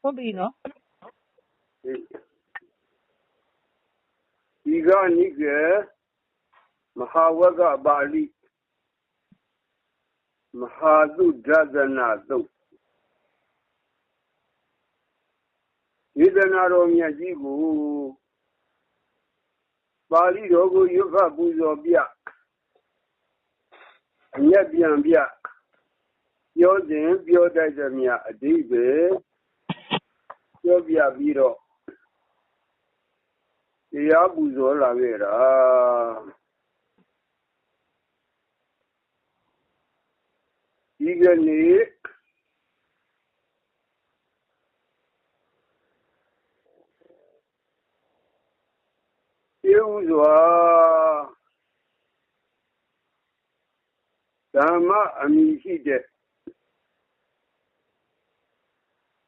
ဟုတ်ပြီနော်ဒီကနိကေမဟာဝကပါဠိမဟာသုဒသနာသုတ်ဒီဒနာတော်မြတ်ကြီးကိုပါဠိတော်ကိုရွတ်ဖတ်ပူဇော်ပြအမျက်ပြန်ပြပြောစဉ်ပြောတတ်သမျှအဓိပ္ပာယ် ပြောပြပြီးတော့တရားပူဇော်လာခဲ့တာဒီကနေ့ကျေဥစွာဓမ္မအမိရှိတဲ့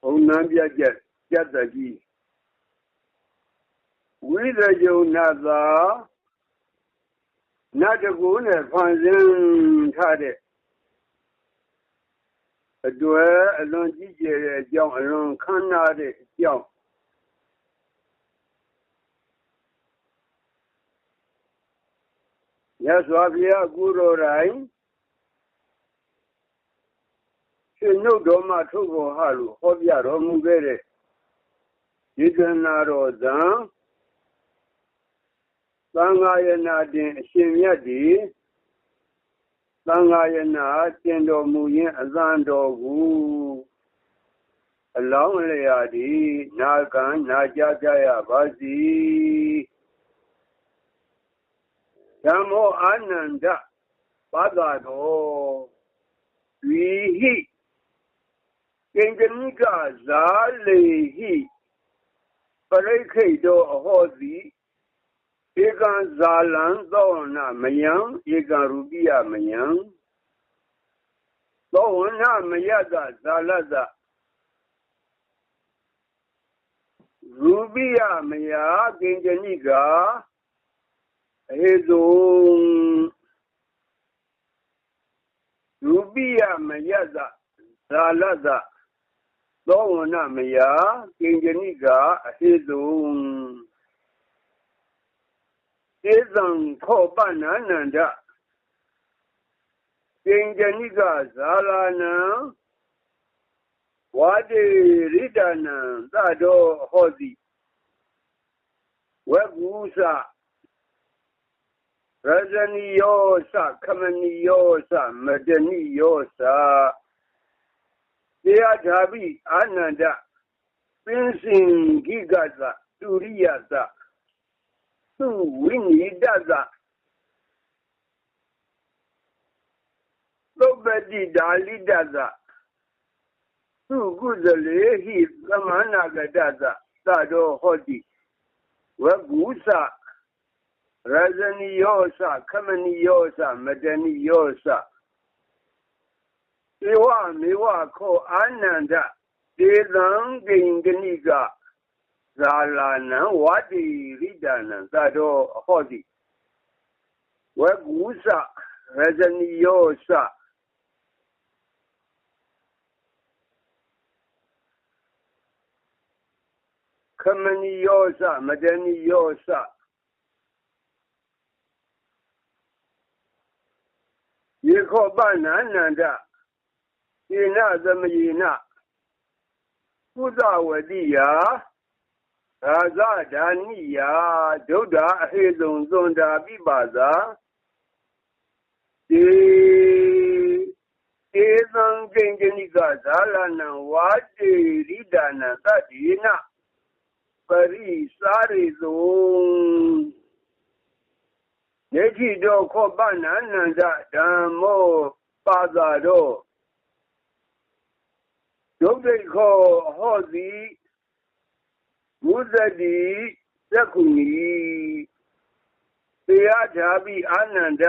ဘုံနံပြတ်ချက် ပြတ်တကြီးဝိရယုံနာသာနတ်တကူနဲ့ဖန်ဆင်းထားတဲ့အတွေ့အလွန်ကြီးကျယ်တဲ့အကြောင်းအလွန်ခမ်းနားတဲ့အကြောင်းရသော်ဘုရားကုတော်တိုင်းရှင်နှုတ်တော်မှာထုတ်ပေါ်ဟလို့ဟောပြတော်မူခဲ့တဲ့ ဒီကနာတော်ဇံသံဃာယနာတင်အရှင်မြတ်ဒီသံဃာယနာတင်တော်မူရင်းအသံတော်ကိုအလောင်းလျာဒီနာခံနာကြကြရပါစီဓမ္မောအာနန္ဒပါဒတော်ဝီဟိကိဉ္စမိကဇာလေဟိ ပရိခိတ်တော်အဟောစီဧကံဇာလံသောနာမယံဧကံရူပိယမယံသောဝနာမယတဇာလတရူပိယမယကိဉ္စနိကအဟေဇုရူပိယမယတဇာလတ သောဝနာမယကိဉ္စနိကအဟေဇုဧဇံခောပနန္နန္ဒကိဉ္စနိကဇာလနံဝါတိရိတနံသတောဟောတိဝကုသရဇနိယောသခမနိယောသမတနိယောသ တရားဓာပိအာနန္ဒပင်စင်ဂိကသတူရိယသသူဝိနိတသသုပ္ပတိဒါလိတသသူကုသလေဟိသမဏဂတသသတောဟောတိဝဂုသရဇနိယောသခမနိယောသမတနိယောသ ဧဝမေဝခောအာနန္ဒတေသံဂိဉ္ဂနိကဇာလာနံဝတိရိဒနံသတောအဟောတိဝကုသရဇနိယောသခမနိယောသမဒနိယောသယေခောပ နန္နန္ဒယေနသမယေနကုသဝတိယရာဇဒာနိယဒုဒ္ဓအဟေတုံသွန္တာပိပါဇာတေဧသံကိဉ္စနိကဇာလနံဝါတေရိဒနံသတိနပရိစာရိသုနေတိတောခောပနန္နန္ဒဓမ္မောပါဇာတောဒုက္ခိခောဟောတိဝုဇတိသက္ခုနီတရားဓာပိအာနန္ဒ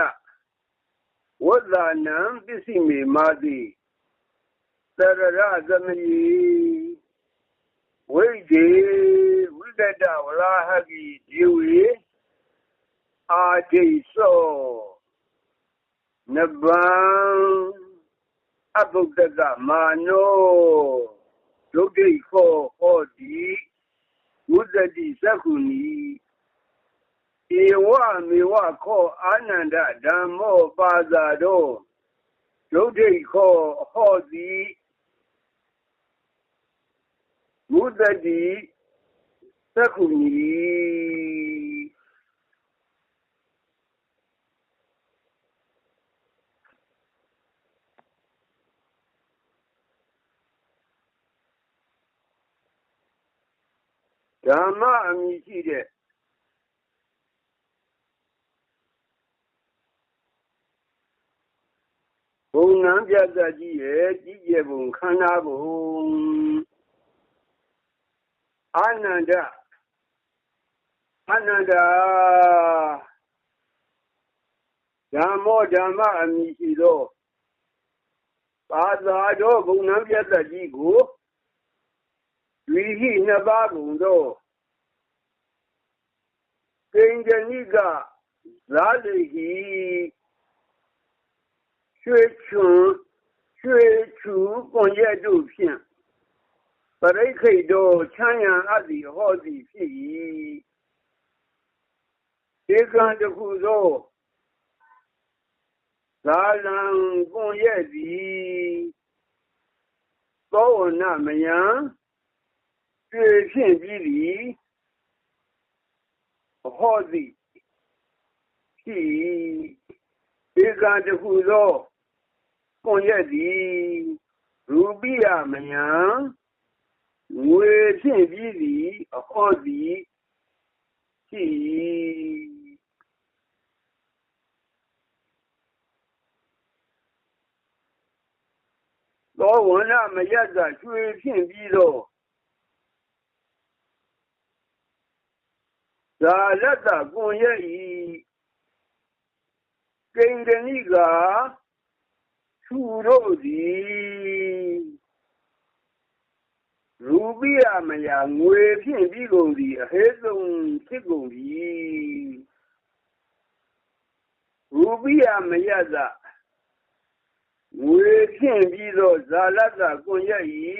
ဝဇ္ဇာနံပစ္စည်းမေမာတိသရရသမယီဝိဒေဝိကတဝလာဟကိဒီဝေအာဒိသောနဗံ အဘုဒ္ဓကမာနောဒုက္ခိခောဟတိသက္ခုနီဧဝမေဝခောအာနန္ဒဓမ္မောပါဇာတောဒုဋ္ဌိခောဟောတိမုဒတိသက္ခုနီ ဓမ္မအမည်ရှိတဲ့ဘုံနံပြတ်ကြီးရဲ့ကြီးကျယ်ပုံခန္ဓာပုံအာနန္ဒအာနန္ဒဓမ္မောဓမ္မအမည်ရှိသောပါသာတော်ဘုံနံပြတ်ကြီးကိုဝိဟိနှစ်ပါးကုန်သော ကိဉ္ဂနိကဇာတိဟိရွှေချွန်ရွှေချူကွန်ရက်တို့ဖြင့်ပရိခိတ်တော်ချမ်းရန်အပ်သည်ဟောသည်ဖြစ်၏ဧကံတခုသောဇာလံကွန်ရက်သည်သောဝနမယံရွှေဖြင့်ပြီးသည် ဟောသည်ရှိဧကံတခုသောကွန်ရက်သည်ရူပိယမယံငွေဖြင့်ပြီးသည်အဟောသည်ရှိသောဝနမယတ်ကရွှေဖြင့်ပြီးသော ဇာလတ္တကွန်ရဲ့ဤကိန္ဒနိကသူတို့သည်ရူပိယမယငွေဖြင့်ပြီးကုန်သည်အဟေဆုံးဖြစ်ကုန်သည်ရူပိယမယသငွေဖြင့်ပြီးသောဇာလတ္တကွန်ရဲ့ဤ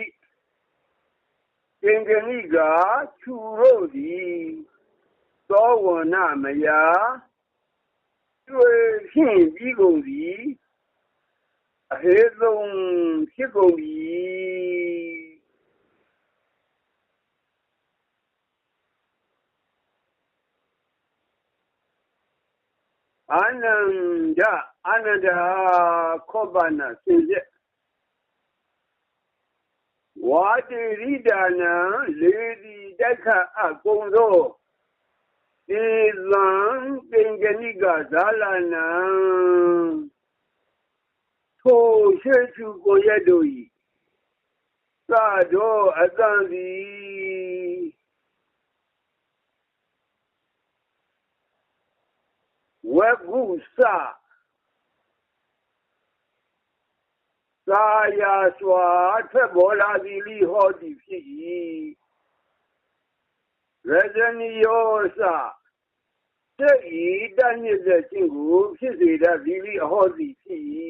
ကင်္ဂနိကသူတို့သည် သောဝနမယာတွေ့ဖြင့်ပြီးကုန်သည်အဟေဆုံးဖြစ်ကုန်ပြီအာနန္ဒအာနန္ဒခောပနာစင်ကြဝါတိရိဒါနံလေဒီတက်ခအကုံသော ဧဇံပင်ကနိကဇာလနံထိုရှေချူကိုရတို့ဤသာတော်အတန်သည်ဝကုစသာယာစွာထက်ပေါ်လာသည်လိဟောသည်ဖြစ်၏ရဇနီယောစစိ တ်ဤတညစ်တဲ့ခြင်းကိုဖြစ်စေတတ်သည်လိအဟောသည်ဖြစ်၏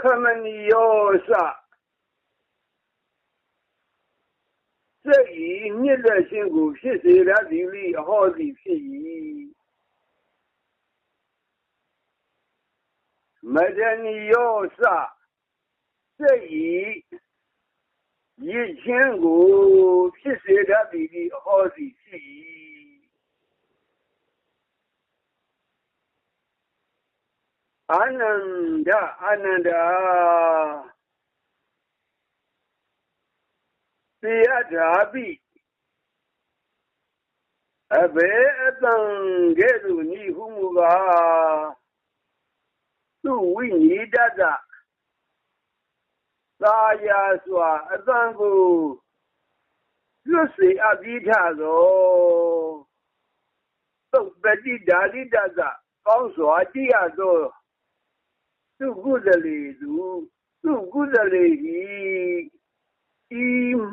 ခမနီယောစစိတ်ဤညစ်တဲ့ခြင်းကိုဖြစ်စေတတ်သည်လိအဟောသည်ဖြစ်၏မဒနီယောစစိတ်ဤရည်ချင်းကိုဖြစ်စေတတ်သည်အဟောသည်ဖြစ်၏အာနန္ဒအာနန္ဒာသေယဓာပိအဘေအတံကဲ့သို့ညီဟုမူကားသူဝိနိတတသာယာစွာအ တန်ကိုလွတ်စေအပ်ပြီးထသောသုတ်ပတိဓာလိတကကောင်းစွာကြည့်ရသော သူကုသလေသူသူကုသလေဤဤ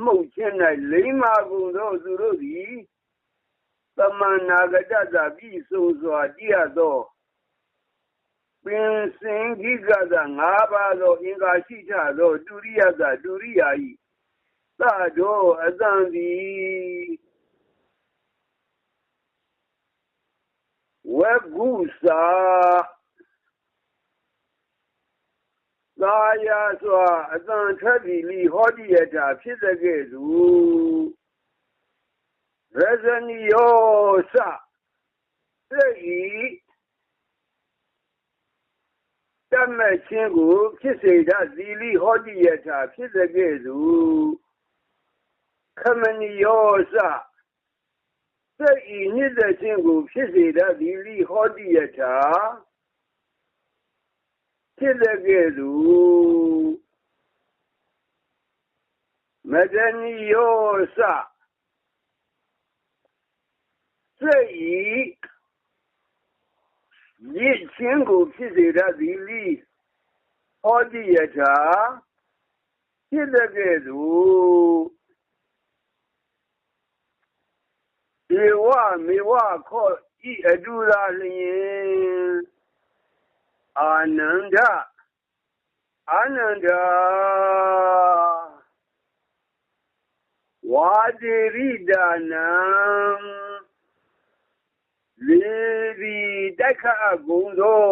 မှုတ်ခြင်း၌လိမ္မာကုန်သောသူတို့သည်သမန္နာဂတတပိစုံစွာကြည့်ရသောပင်စင်ခိကသ၅ပါးသောအင်္ဂါရှိကြသောဒုရိယသဒုရိယာဤသသတော်အတန်သည်ဝေကုစာ သာယာစွာအတန်ထက်သည်လီဟောဒီယတာဖြစ်တဲ့ကဲ့သို့ရဇနီယောစသိဤတတ်မဲ့ခြင်းကိုဖြစ်စေတတ်သီလိဟောတိယထာဖြစ်တဲ့ကဲ့သို့ခမနိယောစစိတ်ဤညစ်တဲ့ခြင်းကိုဖြစ်စေတတ်သီလိဟောတိယထာ ဖြစ်တဲ့ကဲ့သို့မဒနိယောစစိတ်ဤရစ်ချင်းကိုဖြစ်စေတတ်သည်လိဟောတိယထာဖြစ်တဲ့ကဲ့သို့ေဝမေဝခောဤအတူသာလျင် အာနန္ဒအာနန္ဒဝါတိရိဒါနံလေသည်တိုက်ခတ်ဂုံသော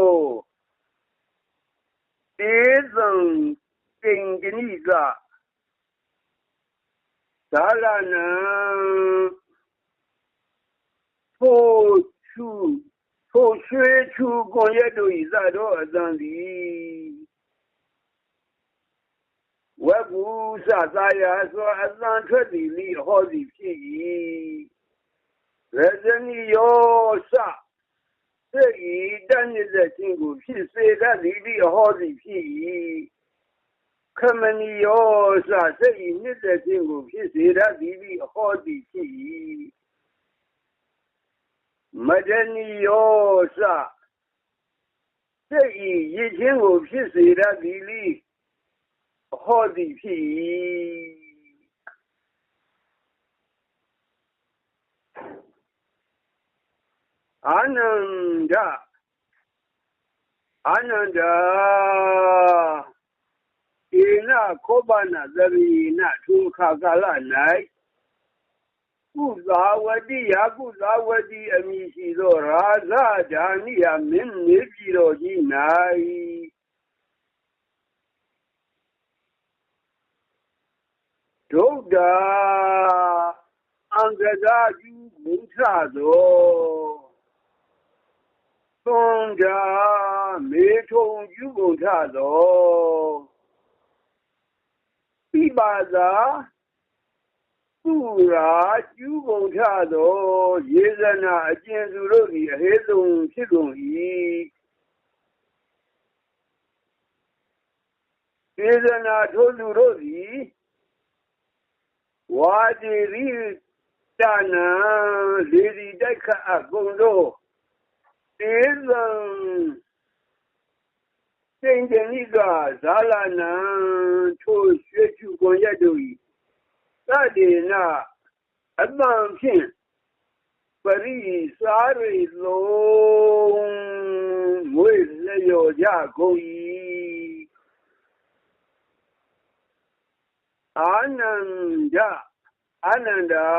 ဧသံကင်ကနိကသာလနံထိုချူ ထိုရွှေချူကွန်ရက်တို့ဤသတော်အတန်သည်ဝက်ကူစသာယာသောအတန်ထွက်သည်လိဟောသည်ဖြစ်၏ရဇနီယောစစေဤတန်နေတဲ့ခြင်းကိုဖြစ်စေတတ်သည်ဒီဟောသည်ဖြစ်၏ခမနီယောစစေဤနေတဲ့ခြင်းကိုဖြစ်စေတတ်သည်ဒီဟောသည်ဖြစ်၏ မဒနီယောစစေဤရည်ခြင်းကိုဖြစ်စေတတ်သည်လိဟောသည်ဖြစ်၏အာနန္ဒအာနန္ဒဧနခောပနာသရိနထုခါကာလ၌ ကုသာဝတိယကုသာဝတိအမိရှိသောရာဇဓာနိယမင်းနေပြည်တော်ကြီး၌ဒုဒ္ဒအံကသာယူမုထသောသွန်ကြမေထုံကျူကုန်ထသောပိပါသာ သူရာကျူကုန်ထသောယေဇနာအကျဉ်သူတို့သည်အဟေသုံဖြစ်ကုန်၏ယေဇနာထိုသူတို့သည်ဝါဒီရိတနာလေဒီတိုက်ခအကုန်တို့တေဇံစိန်တဏိကဇာလနံထိုရွှေချူကွန်ရက်တို့၏ သတေနအတန်ဖြင့်ပရိစားရိလုံးမွေလျော်ကြကုန်၏အာနန္ဒအာနန္ဒာ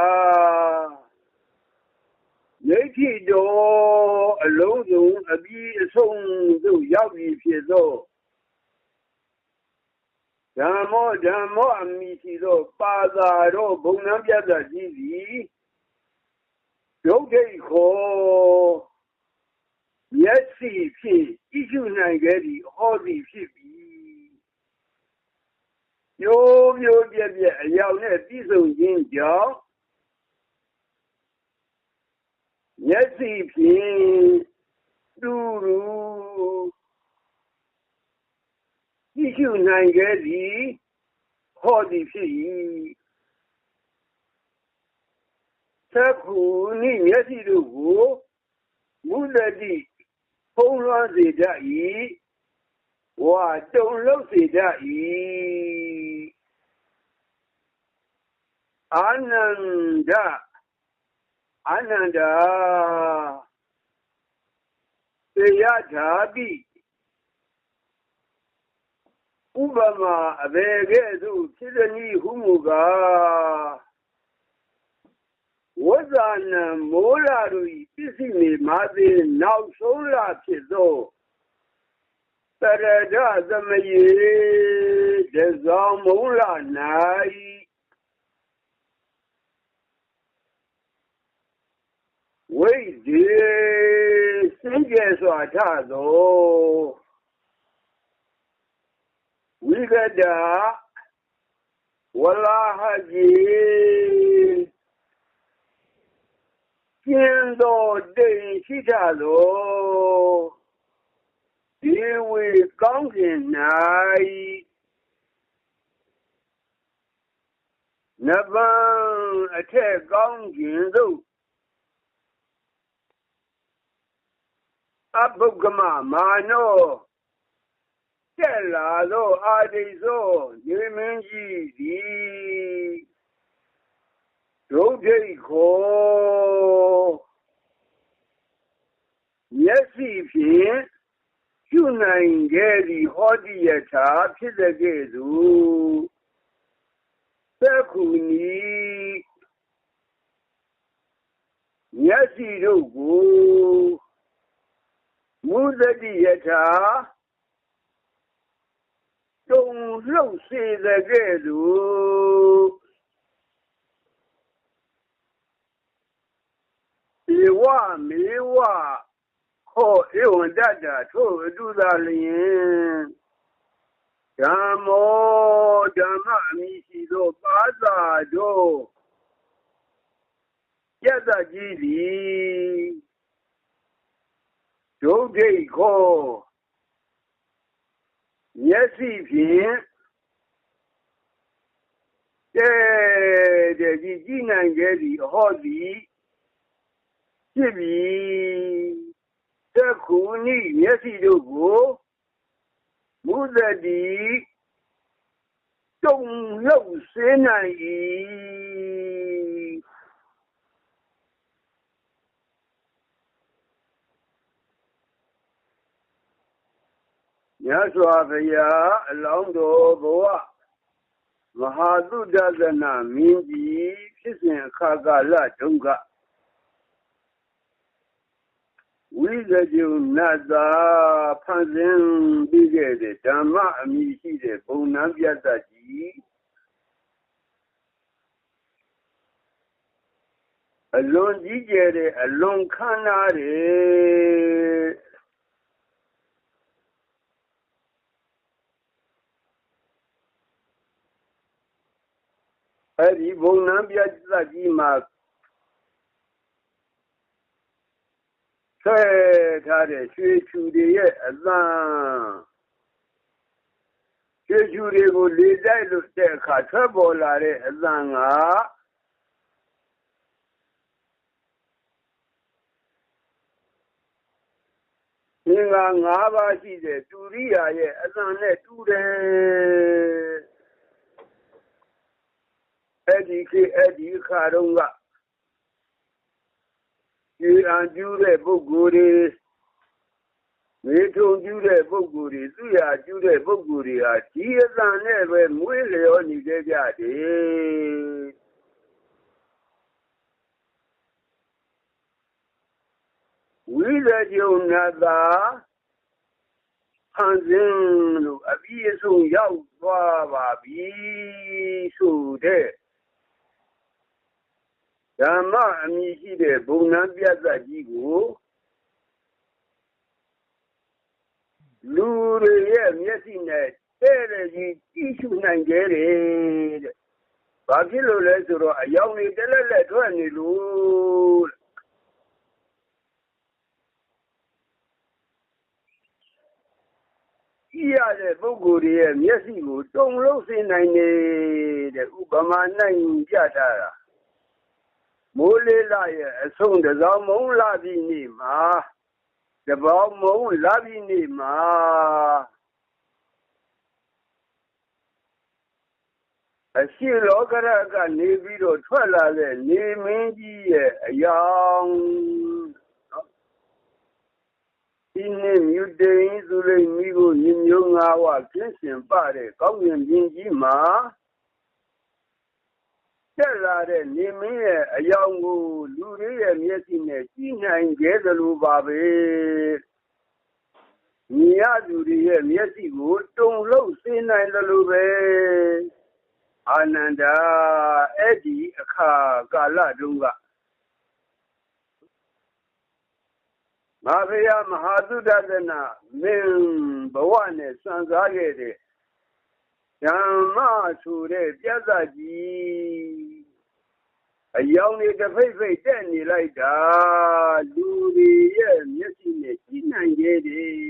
ရိဋ္ဌိတော်အလုံးစုံအပြီးအဆုံးသို့ရောက်ပြီဖြစ်သော ဓမ္မောဓမ္မောအမိရှိသောပါသာတော်ဘုံနှံပြတ်တာကြီးသည်ဒုက္ခိခောမျက်စိဖြင့်ကြည့်ရှုနိုင်ခဲ့သည့်ဟောသည်ဖြစ်ပြီမျိုးမျိုးပြည့်ပြည့်အရောက်နဲ့ပြည့်စုံခြင်းကြောင့်မျက်စိဖြင့်တူရူ ကြည့်ရှုနိုင်ခဲ့သည်ဟောသည်ဖြစ်၏သက္ခုနိမျက်စိတို့ကိုမူလတိဖုံးလွှမ်းစေတတ်၏ဝါတုံလုံးစေတတ်၏အာနန္ဒအာနန္ဒာသေယဓာတိဥ ပမာအဘေကဲ့သို့ဖြစ်သည်ဟုမူကဝဇ္ဇာနံမိုးလာတို့ဤပစ္စည်းနေမာသေးနောက်ဆုံးလာဖြစ်သောတရဒသမယေတဇောင်းမုံလာ၌ဝိဒေစင်ကြယ်စွာထသော ဝိကဒဝလာဟကြီးကျင်းသောတိမ်ရှိကြသောဒီဝေကောင်း တက်လာသောအာဒိသောရေမင်းကြီးသည်ဒုဒိတ်ခောမျက်စိဖြင့်ပြုနိုင်ခဲ့သည်ဟောတိယထာဖြစ်တဲ့ကဲ့သို့သက္ခုနီမျက်စိတို့ကိုမုဒတိယထာ တုံလှုပ်စေတဲ့ကဲ့သို့ဧဝမေဝဟောဧဝံတတထို့အတုသာလျင်ဓမ္မောဓမ္မအမိရှိသောပါသာတို့ယတကြီးသည်ဒုဒိတ်ခော မျက်စိဖြင့်တဲ့တဲ့ကြည့်ကြည့်နိုင်ခဲ့သည်အဟောသည်ဖြစ်ပြီသက္ခုနိမျက်စိတို့ကိုမုဒတိတုံလောက်စေနိုင်၏ မြတ်စွာဘုရားအလောင်းတော်ဘဝမဟာသုဒ္ဒနာမင်းကြီးဖြစ်စဉ်အခါကာလတုန်းကဝိဇဂျုနတ်သာဖန်ဆင်းပြီးခဲ့တဲ့ဓမ္မအမိရှိတဲ့ဘုံနှံပြတ်တကြီးအလွန်ကြီးကျယ်တဲ့အလွန်ခမ်းနားတဲ့ အဲ့ဒီဘုံနှံပြတ်တကြီးမှာဆွဲထားတဲ့ရွှေချူတွေရဲ့အသံရွှေချူတွေကိုလေတိုက်လို့တဲ့အခါထွက်ပေါ်လာတဲ့အသံကသင်္ဃာ၅ပါးရှိတဲ့တူရိယာရဲ့အသံနဲ့တူတယ် အဲ့ဒီခေအဲ့ဒီခါတုန်းကကျေအံကျူးတဲ့ပုဂ္ဂိုလ်တွေမေထုံကျူးတဲ့ပုဂ္ဂိုလ်တွေသူရကျူးတဲ့ပုဂ္ဓမ္မအမိရှိတဲ့ဘုံနှံပြတ်သက်ကြီးကိုလူတွေရဲ့မျက်စိနဲ့တဲ့တဲ့ကြီးကြည့်ရှုနိုင်ကြတယ်တဲ့။ဘာဖြစ်လို့လဲဆိုတော့အယောင်တွေတက်လက်လက်ထွက်နေလို့ကြည့်ရတဲ့ပုဂ္ဂိုလ်တွေရဲ့မျက်စိကိုတုံလို့စေနိုင်နေတဲ့ဥပမာနိုင်ပြတာ မိုးလေးလာရဲ့အဆုံးတစောင်းမုံလာပြီးနေမှာတပေါင်းမုံလာပြီးနေမှာအရှိလောကရကနေပြီးတော့ထွက်လာတဲ့နေမင်းကြီးရဲ့အယောင်ဒီနေ့မြူတိန်သူလိမ့်မိကိုညမျိုးငါးဝကျင်းစင်ပတဲ့ကောင်းကင်ပြင်းကြီးမှာ တက်လာတဲ့နေမင်းရဲ့အယောင်ကို လူတွေရဲ့မျက်စိနဲ့ကြည့်နိုင်ကြသလိုပါပဲမြင်ရသူတွေရဲ့မျက်စိကိုတုံလို့စေနိုင်တယ်လို့ပဲအာနန္ဒာအဲ့ဒီအခါကာလတုန်းကမဟာဗျာမဟာသုဒ္ဓနာမင်းဘဝနဲ့စံစားခဲ့တဲ့ ဓမ္မဆိုတဲ့ပြဿနာကြီးအယောင်တွေတစ်ဖိတ်ဖိတ်တက်နေလိုက်တာလူတွေရဲ့မျက်စိနဲ့ကြည့်နိုင်ခဲ့တယ်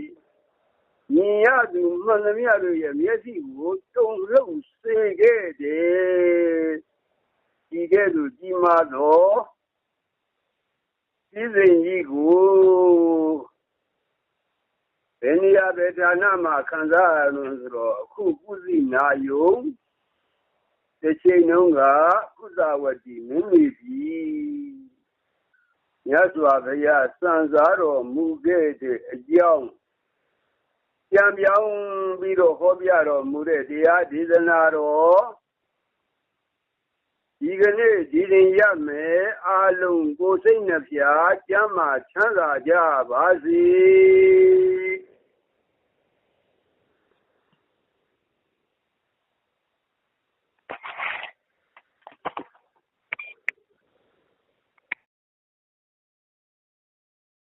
မြင်ရသူမှန်သမျှတို့ရဲ့မျက်စိကိုတုံလုံးစေခဲ့တယ်ဒီကဲ့သို့ကြီးမားသောဤစဉ်ကြီးကို ဘယ်နေရာဘယ်ဌာနမှာခံစားရလို့ဆိုတော့အခုကုသိနာယုံတစ်ချိန်လုံးကကုသဝတိမင်းမိပြီမြတ်စွာဘုရားစံစားတော်မူခဲ့တဲ့အကြောင်းပြန်ပြောင်းပြီးတော့ဟောပြတော်မူတဲ့တရားဒေသနာတော်ဒီကနေ့ဒီရင်ရမယ်အာလုံးကိုစိတ်နှဖျားကျမ်းမာချမ်းသာကြပါစေ